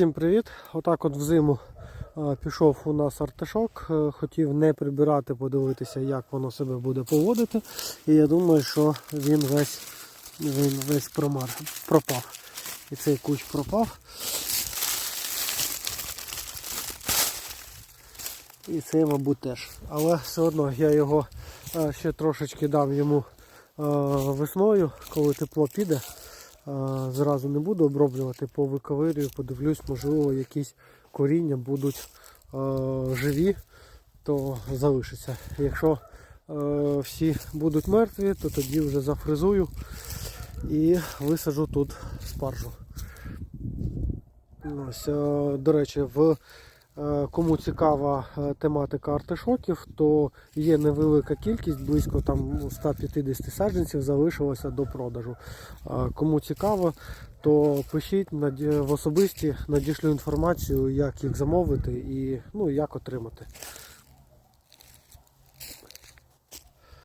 Всім привіт! Отак от взиму пішов у нас артишок. Е, Хотів не прибирати, подивитися, як воно себе буде поводити. І я думаю, що він весь, він весь промар, пропав. І цей куч пропав. І цей, мабуть, теж. Але все одно я його е, ще трошечки дам йому е, весною, коли тепло піде. Зразу не буду оброблювати, повиковирюю, подивлюсь, можливо, якісь коріння будуть живі, то залишиться. Якщо всі будуть мертві, то тоді вже зафризую і висаджу тут спаржу. Ось, до речі, в кому цікава е, тематика артишоків, то є невелика кількість, близько там 150 саджанців залишилося до продажу. Е, Кому цікаво, то пишіть в особисті, надішлю інформацію, як їх замовити і ну, як отримати.